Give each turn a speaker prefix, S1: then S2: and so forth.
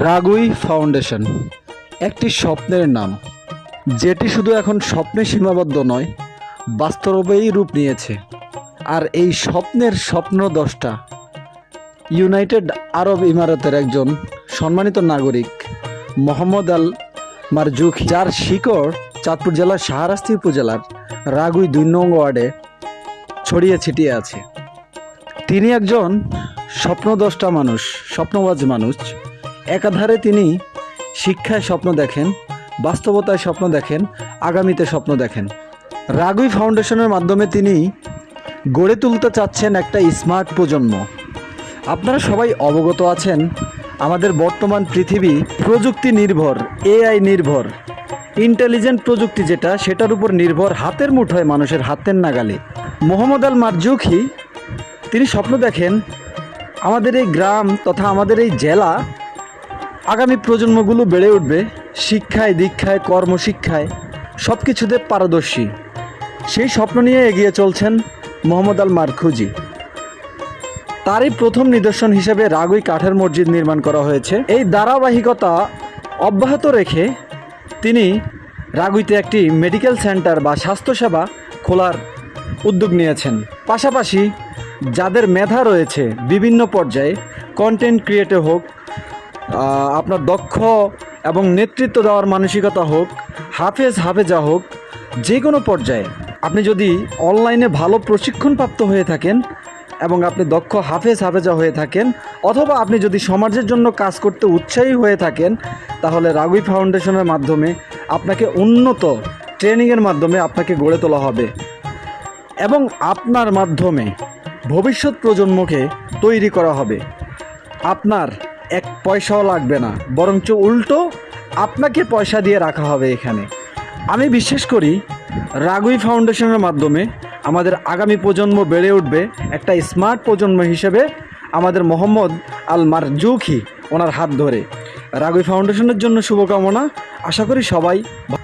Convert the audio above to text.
S1: রাগুই foundation, একটি স্বপ্নের নাম, যেটি শুধু এখন স্বপ্নে সীমাবদ্ধ নয়, বাস্তবেই রূপ নিয়েছে। আর এই স্বপ্নের স্বপ্ন দশটা ইউনাইটেড আরব ইমারতের একজন সম্মানিত নাগরিক, মোহাম্মদ আল মারজুক যার শিকড় চাঁদপুর জেলার শাহরাস্তি উপজেলার রাগুই দুই নং ওয়ার্ডে ছড়িয়ে ছিটিয়ে আছে। তিনি একজন স্বপ্নদ্রষ্টা মানুষ, স্বপ্নবাজ মানুষ একাধারে তিনি শিক্ষায় স্বপ্ন দেখেন, বাস্তবতায় স্বপ্ন দেখেন, আগামীতে স্বপ্ন দেখেন। রাগুই ফাউন্ডেশনের মাধ্যমে তিনি গড়ে তুলতে চাচ্ছেন একটা স্মার্ট প্রজন্ম। আপনারা সবাই অবগত আছেন, আমাদের বর্তমান পৃথিবী প্রযুক্তি নির্ভর, এআই নির্ভর। ইন্টেলিজেন্ট প্রযুক্তি যেটা, সেটার উপর নির্ভর হাতের মুঠোয় মানুষের হাতের নাগালে। মোহাম্মদ আল মারজুকি তিনি স্বপ্ন দেখেন, আমাদের এই গ্রাম তথা আমাদের এই জেলা আগামী প্রজন্মগুলো বেড়ে উঠবে শিক্ষায়, দীক্ষায়, কর্মশিক্ষায় সব কিছুতে পারদর্শী। সেই স্বপ্ন নিয়ে এগিয়ে চলছেন মোহাম্মদ আল মারখুজি। তারই প্রথম নিদর্শন হিসেবে রাগুই কাঠের মসজিদ নির্মাণ করা হয়েছে। এই ধারাবাহিকতা অব্যাহত রেখে তিনি রাগুইতে একটি মেডিকেল সেন্টার বা স্বাস্থ্যসেবা খোলার উদ্যোগ নিয়েছেন। পাশাপাশি যাদের মেধা রয়েছে বিভিন্ন পর্যায়ে কন্টেন্ট ক্রিয়েটর হোক আপনার দক্ষ এবং নেতৃত্ব দেওয়ার মানসিকতা হোক, হাফেজ হাফেজা হোক, যে কোনো পর্যায়ে আপনি যদি অনলাইনে ভালো প্রশিক্ষণপ্রাপ্ত হয়ে থাকেন এবং আপনি দক্ষ হাফেজ হাফেজা হয়ে থাকেন, অথবা আপনি যদি সমাজের জন্য কাজ করতে উৎসাহী হয়ে থাকেন, তাহলে রাগুই ফাউন্ডেশনের মাধ্যমে আপনাকে উন্নত ট্রেনিংয়ের মাধ্যমে আপনাকে গড়ে তোলা হবে এবং আপনার মাধ্যমে ভবিষ্যৎ প্রজন্মকে তৈরি করা হবে। আপনার পয়সাও লাগবে না। বরঞ্চ উল্টো আপনাকে পয়সা দিয়ে রাখা হবে এখানে। আমি বিশ্বাস করি রাগুই ফাউন্ডেশনের মাধ্যমে আমাদের আগামী প্রজন্ম বেড়ে উঠবে একটা স্মার্ট প্রজন্ম হিসেবে আমাদের মোহাম্মদ আল মারজুখি ওনার হাত ধরে। রাগুই ফাউন্ডেশনের জন্য শুভকামনা। আশা করি সবাই